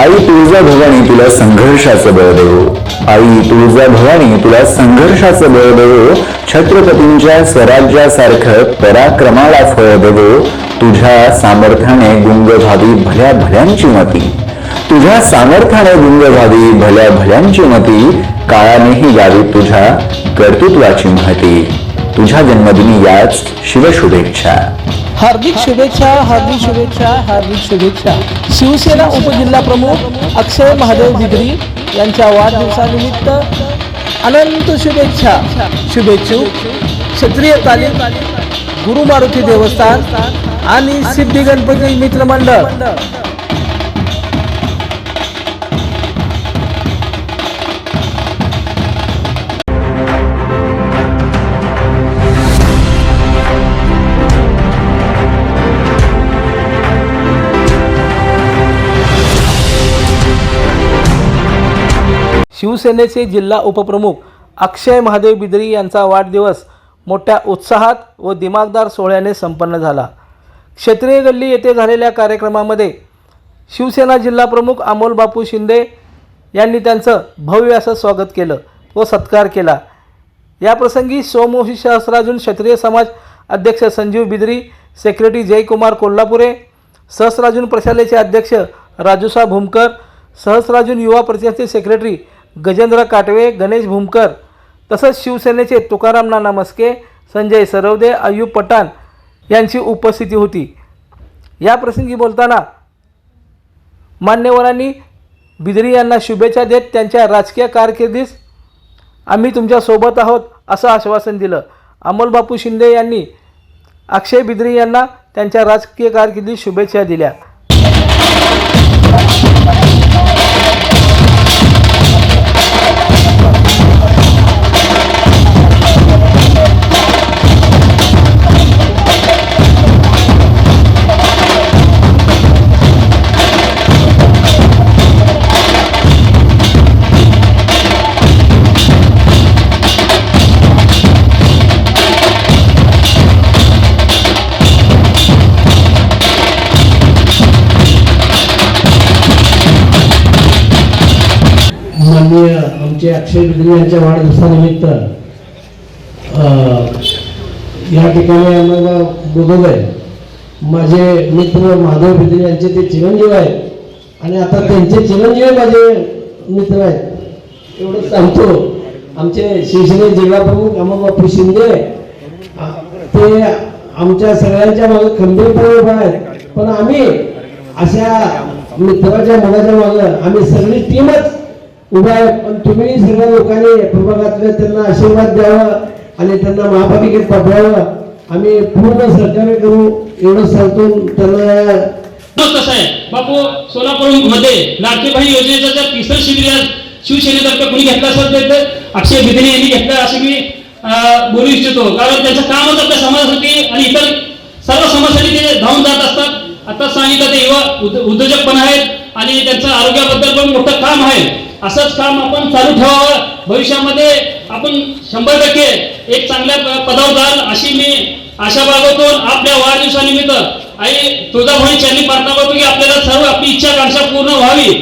आई तुळजा भवानी तुला संघर्षाचं बळ देवो. आई तुळजा भवानी तुला संघर्षाचं बळ देवो. छत्रपतींच्या स्वराज्यासारखं पराक्रमाला फळ देवो. तुझ्या सामर्थ्याने गुंग व्हावी भल्या भल्यांची मती. तुझ्या सामर्थ्याने गुंग व्हावी भल्या भल्यांची मती. काळानेही यावी तुझ्या कर्तृत्वाची महती. तुझ्या जन्मदिनी याच शिवशुभेच्छा. हार्दिक शुभेच्छा हार्दिक शुभेच्छा हार्दिक शुभेच्छा. शिवसेना उपजिल्हा प्रमुख अक्षय महादेव दिगरी यांच्या वाढदिवसानिमित्त अनंत शुभेच्छा. शुभेच्छू. क्षत्रिय तालीम गुरु मारुती देवस्थान आणि सिद्धी गणपती मित्रमंडळ शिवसेनेचे जिल्हा उपप्रमुख अक्षय महादेव बिद्री यांचा वाढदिवस मोठ्या उत्साहात व दिमागदार सोहळ्याने संपन्न झाला. क्षेत्रीय गल्ली येथे झालेल्या कार्यक्रमामध्ये शिवसेना जिल्हाप्रमुख अमोल बापू शिंदे यांनी त्यांचं भव्य असं स्वागत केलं व सत्कार केला. याप्रसंगी सोमोशी सहस्राजून क्षत्रिय समाज अध्यक्ष संजीव बिद्री सेक्रेटरी जयकुमार कोल्हापुरे सहस्राजून प्रशालेचे अध्यक्ष राजूसा भूमकर सहस्राजून युवा परिषदेचे सेक्रेटरी गजेंद्र काटवे गणेश भूमकर तसंच शिवसेनेचे तुकाराम नाना मस्के संजय सरवदे अय्यूब पठाण यांची उपस्थिती होती. या प्रसंगी बोलताना मान्यवरांनी बिद्री यांना शुभेच्छा देत त्यांच्या राजकीय कारकिर्दीस आम्ही तुमच्यासोबत आहोत असं आश्वासन दिलं. अमोल बापू शिंदे यांनी अक्षय बिद्री यांना त्यांच्या राजकीय कारकिर्दीत शुभेच्छा दिल्या. आमचे यांच्या वाढदिवसानिमित्त या ठिकाणी आम्हाला बोलत आहे. माझे मित्र माधव भित्री यांचे ते चिरंजीव आहेत. आणि आता त्यांचे चिरंजीव माझे मित्र आहेत. एवढं सांगतो. आमचे शिवसेने जिल्हाप्रमुख प्रमुख शिंदे ते आमच्या सगळ्यांच्या मागे खंबीरपणे उभा आहेत. पण आम्ही अशा मित्राच्या मनाच्या मागं आम्ही सगळी टीमच उभा आहे. पण तुम्ही सगळ्या लोकांनी प्रभागातल्या त्यांना आशीर्वाद द्यावा आणि त्यांना महापालिकेत पाठवावं. आम्ही पूर्ण सहकार्य करू. एवढं सांगतो त्यांना कसं आहे. बापू सोलापूरमध्ये लाडकी बहीण योजनेचं जर तिसरं शिबिर शिवसेनेतर्फे कोणी घेतलं असेल तर अक्षय बिधने यांनी घेतलं असं मी बोलू इच्छितो. कारण त्यांचं कामच आपल्या समाजासाठी आणि इतर सर्व समाजासाठी ते धावून जात असतात. आता सांगितलं ते युवा उद्योजक पण आहेत आणि त्यांचं आरोग्याबद्दल पण मोठं काम आहे. असंच काम आपण चालू ठेवावं. भविष्यामध्ये आपण शंभर टक्के एक चांगल्या पदावर जाल अशी मी आशा बाळगतो. आपल्या वाढदिवसानिमित्त आई तुळजाभवानी चरणी प्रार्थना करतो की आपल्याला सर्व आपली इच्छा आकांक्षा पूर्ण व्हावी.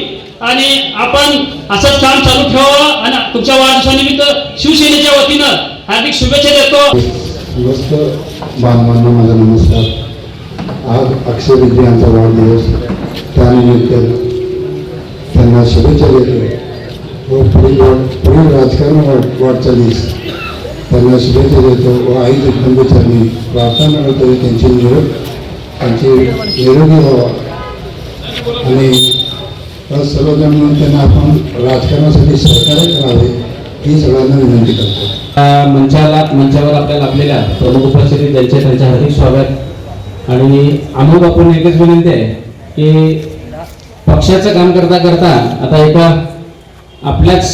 आणि आपण असंच काम चालू ठेवावं. आणि तुमच्या वाढदिवसानिमित्त शिवसेनेच्या वतीनं हार्दिक शुभेच्छा देतो. नमस्कार बांधवांना माझा नमस्कार. आज अक्षय विद्यांचा वाढदिवस. त्यानिमित्त त्यांना शुभेच्छा देतो. व पुढील वाट पुढील राजकारण वाट वाटचालीस त्यांना शुभेच्छा देतो व आई जगदंबेचरणी प्रार्थना करतो त्यांची निरोग त्यांची निरोगी व्हावा आणि सर्वजण म्हणून त्यांना आपण राजकारणासाठी सहकार्य करावे ही सगळ्यांना विनंती करतो मंचाला मंचावर आपल्याला लाभलेल्या प्रमुख उपस्थिती त्यांचे त्यांचे हार्दिक स्वागत आणि आम्ही बापूंना एकच विनंती आहे की पक्षाचं काम करता करता आता एका आपल्याच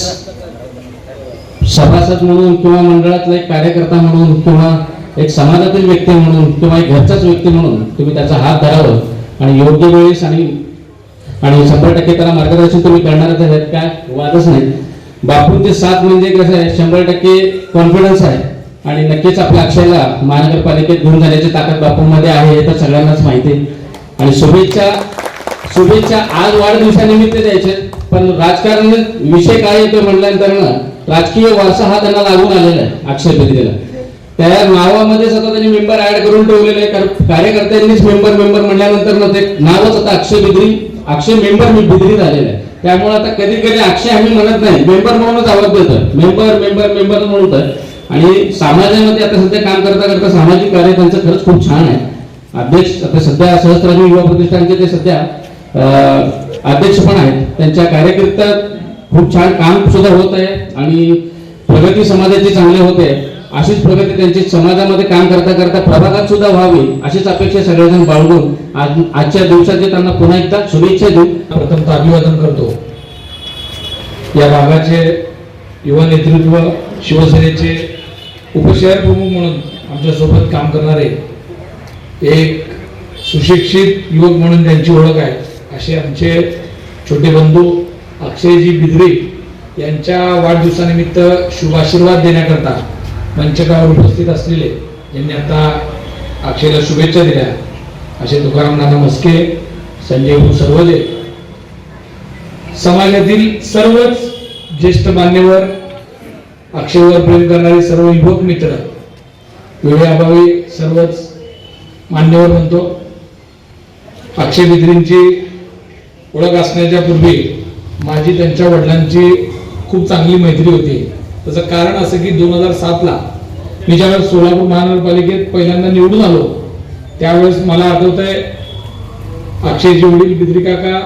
सभासद म्हणून किंवा मंडळातला एक कार्यकर्ता म्हणून किंवा एक समाजातील व्यक्ती म्हणून किंवा एक घरचाच व्यक्ती म्हणून तुम्ही त्याचा हात धरावं. आणि योग्य वेळेस आणि आणि शंभर टक्के त्याला मार्गदर्शन तुम्ही करणारच आहेत काय वादच नाही. बापूंचे साथ म्हणजे कसं आहे? शंभर टक्के कॉन्फिडन्स आहे. आणि नक्कीच आपल्या अक्षयला महानगरपालिकेत घेऊन जाण्याची ताकद बापूंमध्ये आहे हे तर सगळ्यांनाच माहिती आहे. आणि शुभेच्छा शुभेच्छा आज वाढदिवसानिमित्त द्यायचे. पण राजकारण विषय काय येतो म्हटल्यानंतर ना राजकीय वारसा हा त्यांना लागून आलेला आहे अक्षय त्या नावामध्ये आता त्यांनी मेंबर ऍड करून ठेवलेले आहे कारण कार्यकर्त्यांनीच मेंबर मेंबर म्हणल्यानंतर ना ते नावच आता अक्षय बिद्री अक्षय मेंबर मी बिद्री झालेलं आहे त्यामुळे आता कधी कधी अक्षय आम्ही म्हणत नाही. मेंबर म्हणूनच आवाज देतं मेंबर मेंबर मेंबर म्हणून आणि समाजामध्ये आता सध्या काम करता करता सामाजिक कार्य त्यांचं खरंच खूप छान आहे. अध्यक्ष आता सध्या सहस्त्राजी युवा प्रतिष्ठानचे ते सध्या अध्यक्ष पण आहेत. त्यांच्या कार्यकर्त्यात खूप छान काम सुद्धा होत आहे आणि प्रगती समाजाची चांगली होते अशीच प्रगती त्यांची समाजामध्ये काम करता करता प्रभागात सुद्धा व्हावी अशीच अपेक्षा सगळेजण बाळगून. आज आजच्या दिवसाचे त्यांना पुन्हा एकदा शुभेच्छा देऊ. प्रथमतः अभिवादन करतो. या भागाचे युवा नेतृत्व शिवसेनेचे उपशहर प्रमुख म्हणून आमच्यासोबत काम करणारे एक सुशिक्षित युवक म्हणून त्यांची ओळख आहे. असे आमचे छोटे बंधू अक्षयजी बिद्री यांच्या वाढदिवसानिमित्त शुभाशीर्वाद देण्याकरता मंचकावर उपस्थित असलेले ज्यांनी आता अक्षयला शुभेच्छा दिल्या. असे तुकाराम नाना मस्के संजय भाऊ सर्वजे समाजातील सर्वच ज्येष्ठ मान्यवर अक्षयवर प्रेम करणारे सर्व युवक मित्र वेळेअभावी सर्वच मान्यवर म्हणतो. अक्षय बिद्रींची ओळख असण्याच्या पूर्वी माझी त्यांच्या वडिलांची खूप चांगली मैत्री होती. त्याचं कारण असं की दोन हजार सातला मी ज्यावेळेस सोलापूर महानगरपालिकेत पहिल्यांदा निवडून आलो त्यावेळेस मला आठवत आहे अक्षयजी वडील बिद्री काका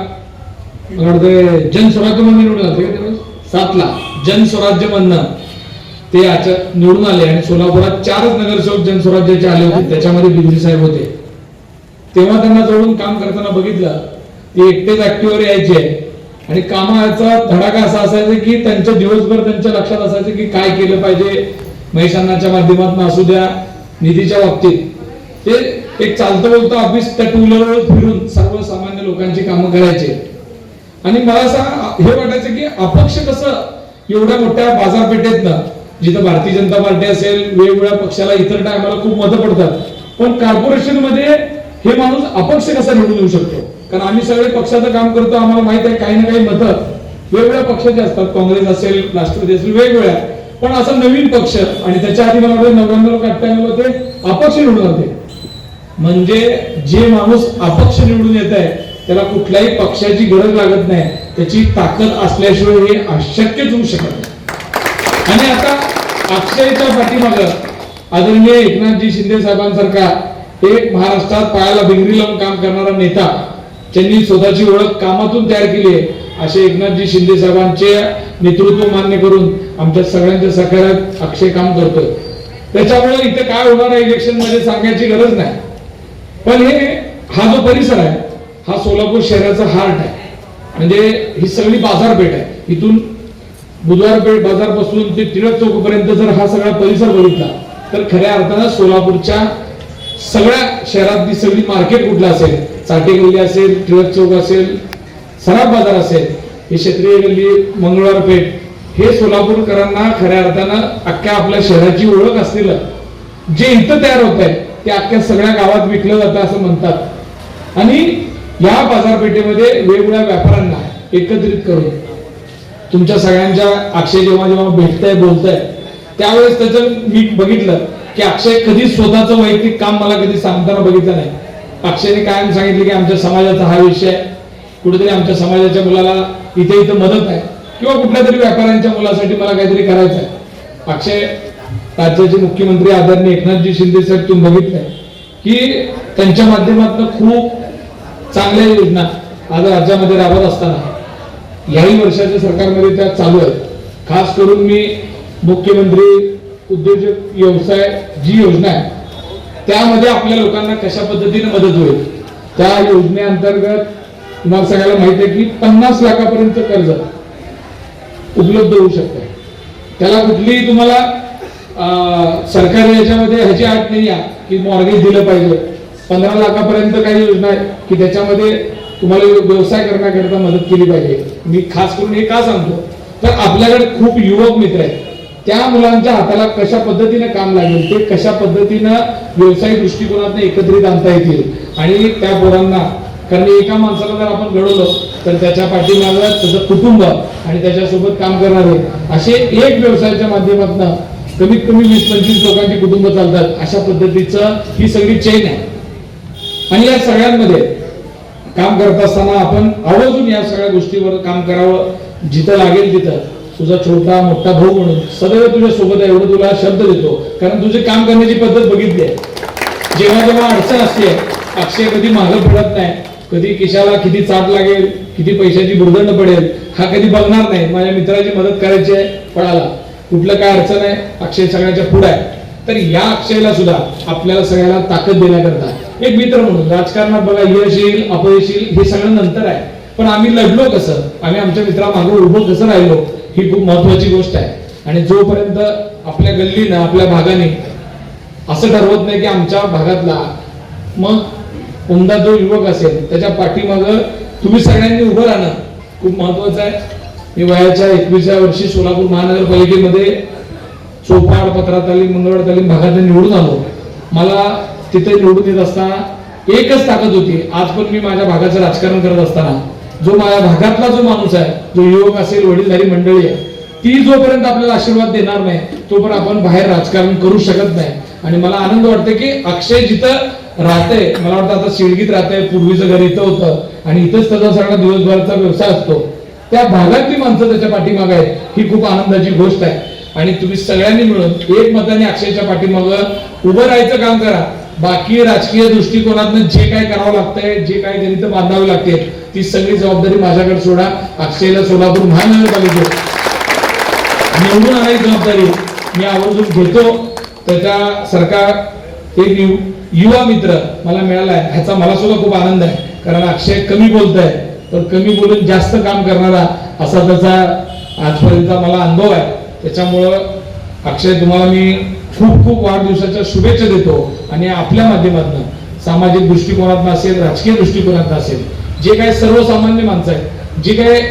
मला वाटतं जनस्वराज्य म्हणून निवडून आले त्यावेळेस? सातला. जनस्वराज्य म्हणणं. ते आच्या निवडून आले आणि सोलापुरात चारच नगरसेवक जनस्वराज्याचे आले होते त्याच्यामध्ये बिद्री साहेब होते. तेव्हा त्यांना जवळून काम करताना बघितलं ते एकटेच ऍक्टिव्हवर यायचे आणि कामाचा धडाका असा असायचा की त्यांच्या दिवसभर त्यांच्या लक्षात असायचं की काय केलं पाहिजे महिषांनाच्या माध्यमातून असू द्या निधीच्या बाबतीत. ते एक चालतं बोलतं ऑफिस त्या टू व्हीलरवर फिरून सर्वसामान्य लोकांची कामं करायचे. आणि मला असं हे वाटायचं की अपक्ष कसं एवढ्या मोठ्या बाजारपेठेतनं जिथं भारतीय जनता पार्टी असेल वेगवेगळ्या पक्षाला इतर टायमाला खूप मतं पडतात. पण कॉर्पोरेशनमध्ये हे माणूस अपक्ष कसा निवडून येऊ शकतो? कारण आम्ही सगळे पक्षाचं काम करतो आम्हाला माहीत आहे काही ना काही मतं वेगवेगळ्या पक्षाचे असतात काँग्रेस असेल राष्ट्रवादी असेल वेगवेगळ्या. पण असा नवीन पक्ष आणि त्याच्या आधी मला वाटतं नव्याण्णव अठ्ठ्याण्णव ते अपक्ष निवडून जाते म्हणजे जे माणूस अपक्ष निवडून येत आहे त्याला कुठल्याही पक्षाची गरज लागत नाही. त्याची ताकद असल्याशिवाय हे अशक्यच होऊ शकत नाही. आणि आता अक्षयच्या पाठीमाग आदरणीय एकनाथजी शिंदे साहेबांसारखा एक महाराष्ट्रात पायाला भिंगरी लावून काम करणारा नेता त्यांनी स्वतःची ओळख कामातून तयार केली आहे. असे एकनाथजी शिंदे साहेबांचे नेतृत्व मान्य करून आमच्या सगळ्यांच्या सहकार्यात अक्षय काम करतोय. त्याच्यामुळे इथे काय होणार आहे इलेक्शनमध्ये सांगायची गरज नाही. पण हे हा जो परिसर आहे हा सोलापूर शहराचा हार्ट आहे. म्हणजे ही सगळी बाजारपेठ आहे. इथून बुधवार पेठ बाजार ते टिळक चौकपर्यंत जर हा सगळा परिसर बघितला तर खऱ्या अर्थानं सोलापूरच्या सगळ्या शहरातली सगळी मार्केट कुठलं असेल? चाटे गल्ली असेल टिळक चौक असेल सराफ बाजार असेल ही क्षेत्रीय गल्ली मंगळवार पेठ हे सोलापूरकरांना खऱ्या अर्थानं अख्ख्या आपल्या शहराची ओळख असलेलं जे इथं तयार होत आहे ते अख्ख्या सगळ्या गावात विकलं जातं असं म्हणतात. आणि या बाजारपेठेमध्ये वेगवेगळ्या व्यापाऱ्यांना एकत्रित करून तुमच्या सगळ्यांच्या अक्षय जेव्हा जेव्हा भेटताय बोलताय त्यावेळेस त्याचं मी बघितलं की अक्षय कधी स्वतःचं वैयक्तिक काम मला कधी सांगताना बघितलं नाही. अक्षयने कायम सांगितले की आमच्या समाजाचा हा विषय आहे. कुठेतरी आमच्या समाजाच्या मुलाला इथे इथं मदत आहे. किंवा कुठल्या तरी व्यापाऱ्यांच्या मुलासाठी मला काहीतरी करायचं आहे अक्षय राज्याचे मुख्यमंत्री आदरणीय एकनाथजी शिंदे साहेब तुम्ही बघितलंय की त्यांच्या माध्यमातून खूप चांगल्या योजना आज राज्यामध्ये राबत असताना याही वर्षाच्या सरकारमध्ये त्या चालू आहेत. खास करून मी मुख्यमंत्री उद्योजक व्यवसाय जी योजना आहे त्यामध्ये आपल्या लोकांना कशा पद्धतीने मदत होईल? त्या योजनेअंतर्गत तुम्हाला सगळ्याला माहिती आहे की पन्नास लाखापर्यंत कर्ज उपलब्ध होऊ शकतं. त्याला कुठलीही तुम्हाला अं, सरकारी याच्यामध्ये ह्याची अट नाही आहे की मॉर्गेज दिलं पाहिजे. पंधरा लाखापर्यंत काही योजना आहे की त्याच्यामध्ये तुम्हाला व्यवसाय करण्याकरिता मदत केली पाहिजे. मी खास करून हे का सांगतो? तर आपल्याकडे खूप युवक मित्र आहेत. त्या मुलांच्या हाताला कशा पद्धतीने काम लागेल ते कशा पद्धतीनं व्यावसायिक दृष्टिकोनातून एकत्रित आणता येतील? आणि त्या पोरांना कारण एका माणसाला जर आपण घडवलं तर त्याच्या पाठीमागं त्याचं कुटुंब आणि त्याच्यासोबत काम करणारे असे एक व्यवसायाच्या माध्यमातून कमीत कमी वीस पंचवीस लोकांची कुटुंब चालतात अशा पद्धतीचं ही सगळी चेन आहे. आणि या सगळ्यांमध्ये काम करत असताना आपण आवर्जून या सगळ्या गोष्टीवर काम करावं जिथं लागेल तिथं. तुझा छोटा मोठा भाऊ म्हणून सदैव तुझ्या सोबत आहे एवढं तुला शब्द देतो. कारण तुझे काम करण्याची पद्धत बघितली आहे जेव्हा जेव्हा अडचण असते अक्षय कधी मागं पडत नाही कधी किशाला किती चाट लागेल किती पैशाची भुर्दंड पडेल हा कधी बघणार नाही. माझ्या मित्राची मदत करायची आहे पळाला. कुठलं काय अडचण आहे अक्षय सगळ्याच्या पुढे आहे. तर या अक्षयला सुद्धा आपल्याला सगळ्याला ताकद देण्याकरता. एक मित्र म्हणून राजकारणात बघा यश येईल अपयश येईल हे सगळं नंतर आहे. पण आम्ही लढलो कसं? आम्ही आमच्या मित्रामागे उभं कसं राहिलो? ही खूप महत्वाची गोष्ट आहे. आणि जोपर्यंत आपल्या गल्लीनं आपल्या भागाने असं ठरवत नाही की आमच्या भागातला मग उमदा जो युवक असेल त्याच्या पाठीमाग तुम्ही सगळ्यांनी उभं राहणं खूप महत्वाचं आहे. मी वयाच्या एकवीसव्या वर्षी सोलापूर महानगरपालिकेमध्ये चोपाड पत्रा तालीम मंगळवार तालीम भागात निवडून आलो. मला तिथे निवडून येत असताना एकच ताकद होती. आज पण मी माझ्या भागाचं राजकारण करत असताना जो माझ्या भागातला जो माणूस आहे जो युवक असेल वडीलधारी मंडळी आहे ती जोपर्यंत आपल्याला आशीर्वाद देणार नाही तोपर्यंत आपण बाहेर राजकारण करू शकत नाही. आणि मला आनंद वाटतो की अक्षय जिथं राहते मला वाटतं आता शिळगीत राहते पूर्वीचं घर इथं होतं आणि इथंच त्याचा सगळा दिवसभराचा व्यवसाय असतो. त्या भागातली माणसं त्याच्या पाठीमागं आहेत ही खूप आनंदाची गोष्ट आहे. आणि तुम्ही सगळ्यांनी मिळून एक मताने अक्षयच्या पाठीमागं उभं राहायचं काम करा. बाकी राजकीय दृष्टिकोनातनं जे काय करावं लागतंय जे काय गणित बांधावे लागते ती सगळी जबाबदारी माझ्याकडे सोडा. अक्षयला सोलापूर महानगरपालिकेत. निवडून आणायची जबाबदारी मी आवर्जून घेतो. त्याच्या सरकार एक यु- युवा मित्र मला मिळालाय. ह्याचा मला सुद्धा खूप आनंद आहे. कारण अक्षय कमी बोलत आहे पण कमी बोलून जास्त काम करणारा असा त्याचा आजपर्यंत मला अनुभव आहे. त्याच्यामुळं अक्षय तुम्हाला मी खूप खूप वाढदिवसाच्या शुभेच्छा देतो. आणि आपल्या माध्यमातून सामाजिक दृष्टिकोनातून असेल राजकीय दृष्टिकोनातून असेल जे काही सर्वसामान्य माणसं आहेत जे काही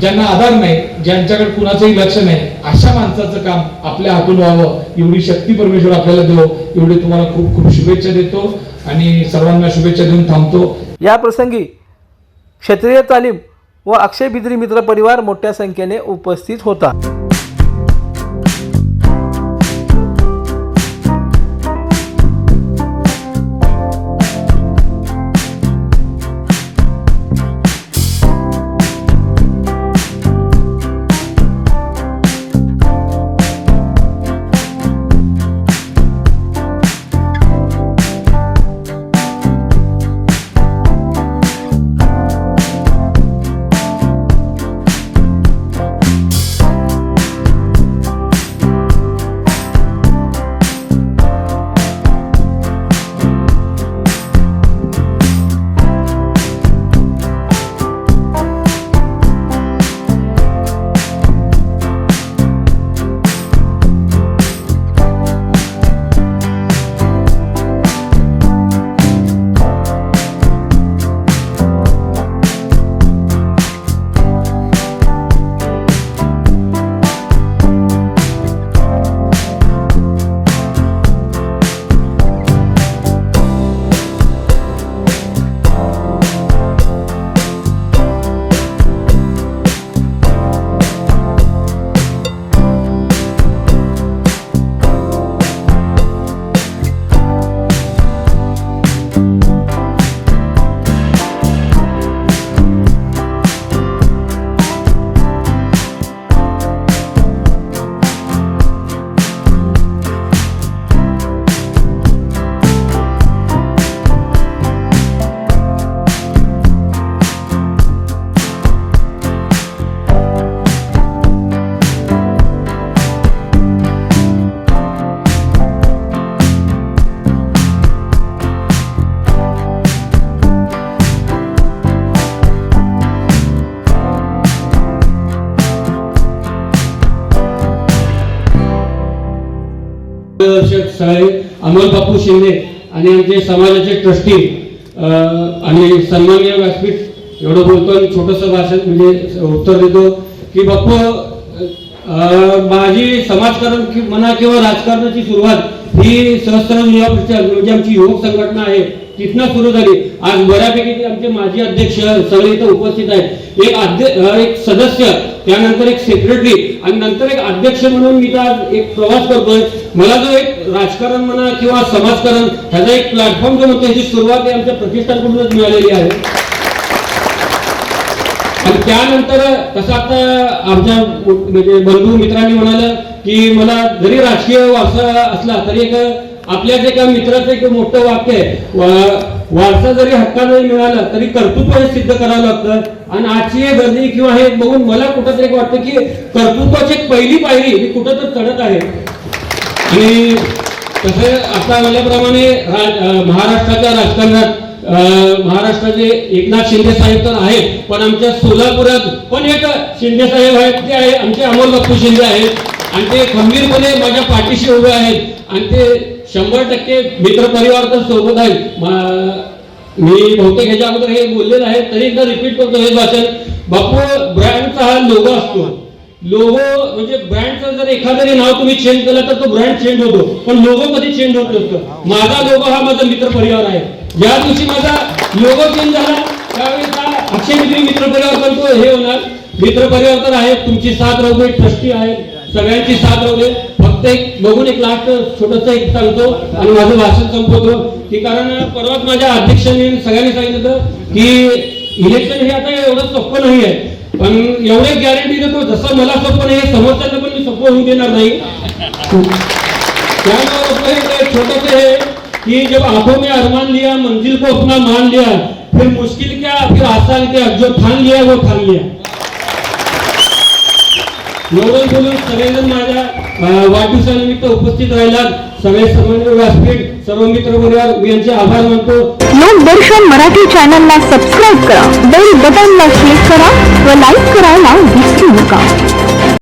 ज्यांना आधार नाही ज्यांच्याकडे कुणाचंही लक्ष नाही अशा माणसाचं काम आपल्या हातून व्हावं एवढी शक्ती परमेश्वर आपल्याला देव एवढी तुम्हाला खूप खूप शुभेच्छा देतो. आणि सर्वांना शुभेच्छा देऊन थांबतो. या प्रसंगी क्षेत्रीय तालीम व अक्षय बिद्री मित्र परिवार मोठ्या संख्येने उपस्थित होता मार्गदर्शक सहाय्य अमोल बापू शिंदे आणि आमचे समाजाचे ट्रस्टी आणि सन्मान्य व्यासपीठ एवढं बोलतो आणि छोटंसं भाषण म्हणजे उत्तर देतो की बापू अं, माझी समाजकारण म्हणा किंवा राजकारणाची सुरुवात ही सहस्त्र युवा परिषद म्हणजे आमची युवक संघटना आहे तिथनं सुरू झाली. आज बऱ्यापैकी ते आमचे माजी अध्यक्ष सगळे इथं उपस्थित आहेत. एक अध्यक्ष एक सदस्य त्यानंतर एक सेक्रेटरी आणि नंतर एक अध्यक्ष म्हणून मी तर आज एक प्रवास करतोय. मला जो एक राजकारण म्हणा किंवा समाजकारण ह्याचा एक प्लॅटफॉर्म जो म्हणतो ह्याची सुरुवात आमच्या प्रतिष्ठानकडूनच मिळालेली आहे. आणि त्यानंतर कसं आता आमच्या म्हणजे बंधू मित्रांनी म्हणालं की मला जरी राजकीय वारसा असला तरी एक आपल्याच एका मित्राचं एक मोठं वाक्य आहे वा- वारसा जरी हक्काने मिळाला तरी कर्तृत्व हे सिद्ध करावं लागतं. आणि आजची हे गर्दी किंवा हे बघून मला कुठंतरी एक वाटतं की कर्तृत्वाची एक पहिली पायरी ही कुठं तर चढत आहे. आणि तसं आता म्हणल्याप्रमाणे महाराष्ट्राच्या राजकारणात अं, महाराष्ट्राचे एकनाथ शिंदे साहेब तर आहेत पण आमच्या सोलापुरात पण एक शिंदे साहेब आहेत ते आहे आमचे अमोल बापू शिंदे आहेत. आणि ते खंबीरपणे माझ्या पाठीशी उभे आहेत. आणि ते शंभर टक्के मित्र परिवार तर सोबत आहेत. मी बहुतेक ह्याच्या अगोदर हे बोललेलं आहे तरी एकदा रिपीट करतो हे भाषण. बापू ब्रँडचा हा लोगो असतो. लोगो म्हणजे ब्रँडचं जर एखाद्याने नाव तुम्ही चेंज केलं तर तो ब्रँड चेंज होतो. पण लोगो कधी चेंज होत नसतो. माझा लोगो हा माझा मित्र परिवार आहे. ज्या दिवशी माझा लोगो चेंज झाला. त्यावेळेस हा अक्षय मित्र परिवार पण तो हे होणार. मित्र परिवार तर आहे तुमची सात राहू ट्रस्टी आहे सगळ्यांची साथ राहू दे. फक्त एक बघून एक लास्ट छोटस एक सांगतो आणि माझं भाषण संपवतो की कारण परवाच माझ्या अध्यक्षांनी सगळ्यांनी सांगितलं होतं की इलेक्शन हे आता एवढं सोपं नाही आहे. पण एवढे गॅरंटी देतो जसं मला सोपं नाही समोरच्यांना पण मी सोपं होऊ देणार नाही. त्यामुळे छोटस हे कि जब आंखों में अरमान लिया मंजिल को अपना मान लिया फिर मुश्किल क्या फिर आसान क्या जो ठान लिया वो ठान लिया. एवढं बोलून सगळेजण माझ्या वाढदिवसानिमित्त उपस्थित राहिला सगळे समन्वय व्यासपीठ सर्व मित्र परिवार यांचे आभार मानतो. लोकदर्शन मराठी चॅनलला सबस्क्राईब करा. बेल बटनला क्लिक करा व लाईक करायला विसरू नका.